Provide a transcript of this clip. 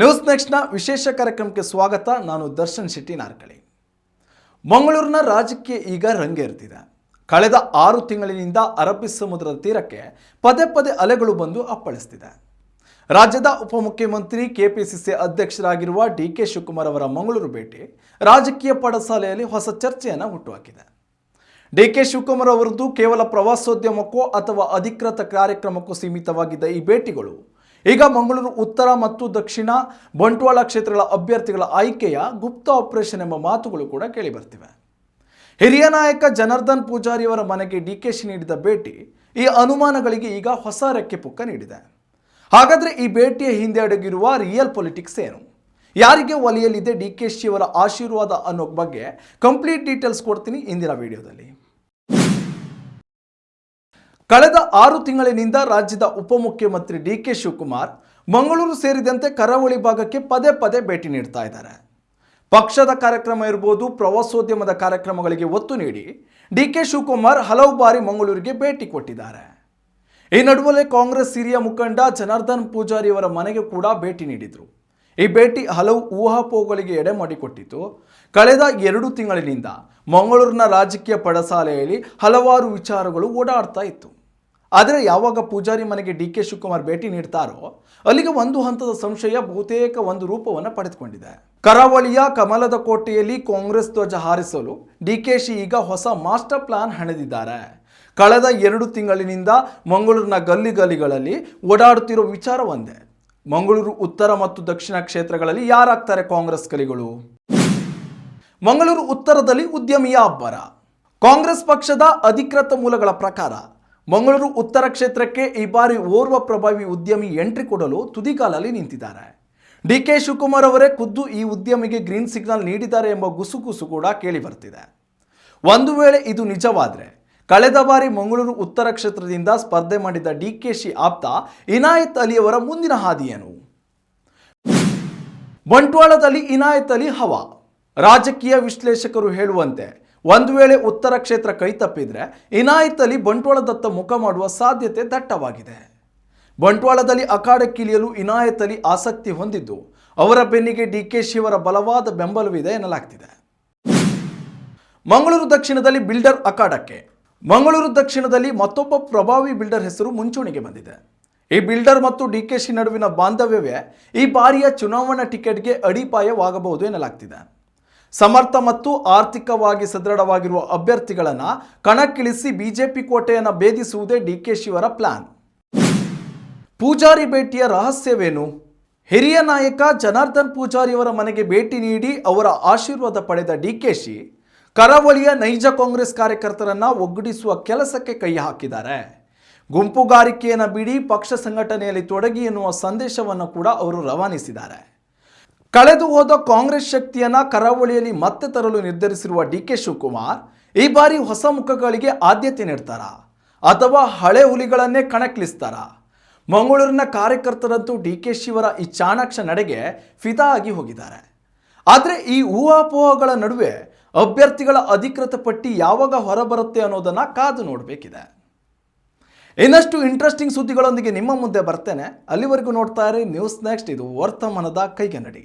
News ನೆಕ್ಸ್ಟ್ನ ವಿಶೇಷ ಕಾರ್ಯಕ್ರಮಕ್ಕೆ ಸ್ವಾಗತ. ನಾನು ದರ್ಶನ್ ಶೆಟ್ಟಿ ನಾರ್ಕಳಿ. ಮಂಗಳೂರಿನ ರಾಜಕೀಯ ಈಗ ರಂಗೇರ್ತಿದೆ ಕಳೆದ ಆರು ತಿಂಗಳಿನಿಂದ ಅರಬ್ಬಿ ಸಮುದ್ರದ ತೀರಕ್ಕೆ ಪದೇ ಪದೇ ಅಲೆಗಳು ಬಂದು ಅಪ್ಪಳಿಸ್ತಿದೆ. ರಾಜ್ಯದ ಉಪಮುಖ್ಯಮಂತ್ರಿ, ಕೆಪಿಸಿಸಿ ಅಧ್ಯಕ್ಷರಾಗಿರುವ ಡಿ ಕೆ ಶಿವಕುಮಾರ್ ಅವರ ಮಂಗಳೂರು ಭೇಟಿ ರಾಜಕೀಯ ಪಡಸಾಲೆಯಲ್ಲಿ ಹೊಸ ಚರ್ಚೆಯನ್ನು ಹುಟ್ಟುಹಾಕಿದೆ. ಡಿ ಕೆ ಶಿವಕುಮಾರ್ ಅವರದ್ದು ಕೇವಲ ಪ್ರವಾಸೋದ್ಯಮಕ್ಕೂ ಅಥವಾ ಅಧಿಕೃತ ಕಾರ್ಯಕ್ರಮಕ್ಕೂ ಸೀಮಿತವಾಗಿದ್ದ ಈ ಭೇಟಿಗಳು ಈಗ ಮಂಗಳೂರು, ಉತ್ತರ ಮತ್ತು ದಕ್ಷಿಣ ಬಂಟ್ವಾಳ ಕ್ಷೇತ್ರಗಳ ಅಭ್ಯರ್ಥಿಗಳ ಆಯ್ಕೆಯ ಗುಪ್ತ ಆಪರೇಷನ್ ಎಂಬ ಮಾತುಗಳು ಕೂಡ ಕೇಳಿಬರ್ತಿವೆ ಹಿರಿಯ ನಾಯಕ ಜನಾರ್ದನ್ ಪೂಜಾರಿಯವರ ಮನೆಗೆ ಡಿ ಕೆ ಶಿ ನೀಡಿದ ಭೇಟಿ ಈ ಅನುಮಾನಗಳಿಗೆ ಈಗ ಹೊಸ ರೆಕ್ಕೆ ಪುಕ್ಕ ನೀಡಿದೆ. ಹಾಗಾದ್ರೆ ಈ ಭೇಟಿಯ ಹಿಂದೆ ಅಡಗಿರುವ ರಿಯಲ್ ಪೊಲಿಟಿಕ್ಸ್ ಏನು? ಯಾರಿಗೆ ಒಲಿಯಲಿದೆ ಡಿ ಕೆ ಶಿ ಅವರ ಆಶೀರ್ವಾದ ಅನ್ನೋ ಬಗ್ಗೆ ಕಂಪ್ಲೀಟ್ ಡೀಟೇಲ್ಸ್ ಕೊಡ್ತೀನಿ ಇಂದಿನ ವಿಡಿಯೋದಲ್ಲಿ. ಕಳೆದ ಆರು ತಿಂಗಳಿನಿಂದ ರಾಜ್ಯದ ಉಪಮುಖ್ಯಮಂತ್ರಿ ಡಿ ಕೆ ಶಿವಕುಮಾರ್ ಮಂಗಳೂರು ಸೇರಿದಂತೆ ಕರಾವಳಿ ಭಾಗಕ್ಕೆ ಪದೇ ಪದೇ ಭೇಟಿ ನೀಡ್ತಾ ಇದ್ದಾರೆ. ಪಕ್ಷದ ಕಾರ್ಯಕ್ರಮ ಇರ್ಬೋದು, ಪ್ರವಾಸೋದ್ಯಮದ ಕಾರ್ಯಕ್ರಮಗಳಿಗೆ ಒತ್ತು ನೀಡಿ ಡಿ ಕೆ ಶಿವಕುಮಾರ್ ಹಲವು ಬಾರಿ ಮಂಗಳೂರಿಗೆ ಭೇಟಿ ಕೊಟ್ಟಿದ್ದಾರೆ. ಈ ನಡುವಲ್ಲೇ ಕಾಂಗ್ರೆಸ್ ಹಿರಿಯ ಮುಖಂಡ ಜನಾರ್ದನ್ ಪೂಜಾರಿ ಅವರ ಮನೆಗೆ ಕೂಡ ಭೇಟಿ ನೀಡಿದರು. ಈ ಭೇಟಿ ಹಲವು ಊಹಾಪೋಹಗಳಿಗೆ ಎಡೆ ಮಾಡಿಕೊಟ್ಟಿತು. ಕಳೆದ ಎರಡು ತಿಂಗಳಿನಿಂದ ಮಂಗಳೂರಿನ ರಾಜಕೀಯ ಪಡಸಾಲೆಯಲ್ಲಿ ಹಲವಾರು ವಿಚಾರಗಳು ಓಡಾಡ್ತಾ ಇತ್ತು. ಆದರೆ ಯಾವಾಗ ಪೂಜಾರಿ ಮನೆಗೆ ಡಿ ಕೆ ಶಿವಕುಮಾರ್ ಭೇಟಿ ನೀಡ್ತಾರೋ, ಅಲ್ಲಿಗೆ ಒಂದು ಹಂತದ ಸಂಶಯ ಬಹುತೇಕ ಒಂದು ರೂಪವನ್ನು ಪಡೆದುಕೊಂಡಿದೆ. ಕರಾವಳಿಯ ಕಮಲದ ಕೋಟೆಯಲ್ಲಿ ಕಾಂಗ್ರೆಸ್ ಧ್ವಜ ಹಾರಿಸಲು ಡಿ ಕೆ ಶಿ ಈಗ ಹೊಸ ಮಾಸ್ಟರ್ ಪ್ಲಾನ್ ಹಣೆದಿದ್ದಾರೆ. ಕಳೆದ ಎರಡು ತಿಂಗಳಿನಿಂದ ಮಂಗಳೂರಿನ ಗಲ್ಲಿ ಗಲ್ಲಿಗಳಲ್ಲಿ ಓಡಾಡುತ್ತಿರೋ ವಿಚಾರ ಮಂಗಳೂರು ಉತ್ತರ ಮತ್ತು ದಕ್ಷಿಣ ಕ್ಷೇತ್ರಗಳಲ್ಲಿ ಯಾರಾಗ್ತಾರೆ ಕಾಂಗ್ರೆಸ್ ಕಲಿಗಳು ಮಂಗಳೂರು ಉತ್ತರದಲ್ಲಿ ಉದ್ಯಮಿಯ ಅಬ್ಬರ. ಕಾಂಗ್ರೆಸ್ ಪಕ್ಷದ ಅಧಿಕೃತ ಮೂಲಗಳ ಪ್ರಕಾರ ಮಂಗಳೂರು ಉತ್ತರ ಕ್ಷೇತ್ರಕ್ಕೆ ಈ ಬಾರಿ ಓರ್ವ ಪ್ರಭಾವಿ ಉದ್ಯಮಿ ಎಂಟ್ರಿ ಕೊಡಲು ತುದಿಗಾಲಲ್ಲಿ ನಿಂತಿದ್ದಾರೆ. ಡಿ ಕೆ ಶಿವಕುಮಾರ್ ಅವರೇ ಖುದ್ದು ಈ ಉದ್ಯಮಿಗೆ ಗ್ರೀನ್ ಸಿಗ್ನಲ್ ನೀಡಿದ್ದಾರೆ ಎಂಬ ಗುಸುಗುಸು ಕೂಡ ಕೇಳಿ ಬರ್ತಿದೆ. ಒಂದು ವೇಳೆ ಇದು ನಿಜವಾದರೆ, ಕಳೆದ ಬಾರಿ ಮಂಗಳೂರು ಉತ್ತರ ಕ್ಷೇತ್ರದಿಂದ ಸ್ಪರ್ಧೆ ಮಾಡಿದ ಡಿ ಕೆ ಶಿ ಆಪ್ತ ಇನಾಯತ್ ಅಲಿ ಅವರ ಮುಂದಿನ ಹಾದಿ ಏನು? ಬಂಟ್ವಾಳದಲ್ಲಿ ಇನಾಯತ್ ಅಲಿ ಹವಾ. ರಾಜಕೀಯ ವಿಶ್ಲೇಷಕರು ಹೇಳುವಂತೆ ಒಂದು ವೇಳೆ ಉತ್ತರ ಕ್ಷೇತ್ರ ಕೈತಪ್ಪಿದ್ರೆ ಇನಾಯತ್ ಅಲಿ ಬಂಟ್ವಾಳದತ್ತ ಮುಖ ಮಾಡುವ ಸಾಧ್ಯತೆ ದಟ್ಟವಾಗಿದೆ. ಬಂಟ್ವಾಳದಲ್ಲಿ ಅಖಾಡಕ್ಕಿಳಿಯಲು ಇನಾಯತ್ ಅಲಿ ಆಸಕ್ತಿ ಹೊಂದಿದ್ದು ಅವರ ಬೆನ್ನಿಗೆ ಡಿ ಕೆ ಶಿವರ ಬಲವಾದ ಬೆಂಬಲವಿದೆ ಎನ್ನಲಾಗ್ತಿದೆ. ಮಂಗಳೂರು ದಕ್ಷಿಣದಲ್ಲಿ ಬಿಲ್ಡರ್ ಅಖಾಡಕ್ಕೆ, ಮಂಗಳೂರು ದಕ್ಷಿಣದಲ್ಲಿ ಮತ್ತೊಬ್ಬ ಪ್ರಭಾವಿ ಬಿಲ್ಡರ್ ಹೆಸರು ಮುಂಚೂಣಿಗೆ ಬಂದಿದೆ. ಈ ಬಿಲ್ಡರ್ ಮತ್ತು ಡಿ ಕೆ ಶಿ ನಡುವಿನ ಬಾಂಧವ್ಯವೇ ಈ ಬಾರಿಯ ಚುನಾವಣಾ ಟಿಕೆಟ್ಗೆ ಅಡಿಪಾಯವಾಗಬಹುದು ಎನ್ನಲಾಗ್ತಿದೆ. ಸಮರ್ಥ ಮತ್ತು ಆರ್ಥಿಕವಾಗಿ ಸದೃಢವಾಗಿರುವ ಅಭ್ಯರ್ಥಿಗಳನ್ನು ಕಣಕ್ಕಿಳಿಸಿ ಬಿಜೆಪಿ ಕೋಟೆಯನ್ನು ಭೇದಿಸುವುದೇ ಡಿ ಕೆ ಶಿವರ ಪ್ಲಾನ್. ಪೂಜಾರಿ ಭೇಟಿಯ ರಹಸ್ಯವೇನು? ಹಿರಿಯ ನಾಯಕ ಜನಾರ್ದನ್ ಪೂಜಾರಿಯವರ ಮನೆಗೆ ಭೇಟಿ ನೀಡಿ ಅವರ ಆಶೀರ್ವಾದ ಪಡೆದ ಡಿಕೆಶಿ ಕರಾವಳಿಯ ನೈಜ ಕಾಂಗ್ರೆಸ್ ಕಾರ್ಯಕರ್ತರನ್ನ ಒಗ್ಗೂಡಿಸುವ ಕೆಲಸಕ್ಕೆ ಕೈ ಹಾಕಿದ್ದಾರೆ. ಗುಂಪುಗಾರಿಕೆಯನ್ನು ಬಿಡಿ ಪಕ್ಷ ಸಂಘಟನೆಯಲ್ಲಿ ತೊಡಗಿ ಎನ್ನುವ ಸಂದೇಶವನ್ನು ಕೂಡ ಅವರು ರವಾನಿಸಿದ್ದಾರೆ. ಕಳೆದು ಹೋದ ಕಾಂಗ್ರೆಸ್ ಶಕ್ತಿಯನ್ನ ಕರಾವಳಿಯಲ್ಲಿ ಮತ್ತೆ ತರಲು ನಿರ್ಧರಿಸಿರುವ ಡಿ ಕೆ ಶಿವಕುಮಾರ್ ಈ ಬಾರಿ ಹೊಸ ಮುಖಗಳಿಗೆ ಆದ್ಯತೆ ನೀಡ್ತಾರಾ? ಅಥವಾ ಹಳೆ ಹುಲಿಗಳನ್ನೇ ಕಣಕ್ಕಿಳಿಸ್ತಾರಾ? ಮಂಗಳೂರಿನ ಕಾರ್ಯಕರ್ತರಂತೂ ಡಿ ಕೆ ಶಿವರ ಈ ಚಾಣಾಕ್ಷ ನಡೆಗೆ ಫಿದಾ ಆಗಿ ಹೋಗಿದ್ದಾರೆ. ಆದರೆ ಈ ಊಹಾಪೋಹಗಳ ನಡುವೆ ಅಭ್ಯರ್ಥಿಗಳ ಅಧಿಕೃತ ಪಟ್ಟಿ ಯಾವಾಗ ಹೊರಬರುತ್ತೆ ಅನ್ನೋದನ್ನು ಕಾದು ನೋಡಬೇಕಿದೆ. ಇನ್ನಷ್ಟು ಇಂಟ್ರೆಸ್ಟಿಂಗ್ ಸುದ್ದಿಗಳೊಂದಿಗೆ ನಿಮ್ಮ ಮುಂದೆ ಬರ್ತೇನೆ. ಅಲ್ಲಿವರೆಗೂ ನೋಡ್ತಾ ಇರಿ. News next. ಇದು ವರ್ತಮಾನದ ಕೈಗನ್ನಡಿ.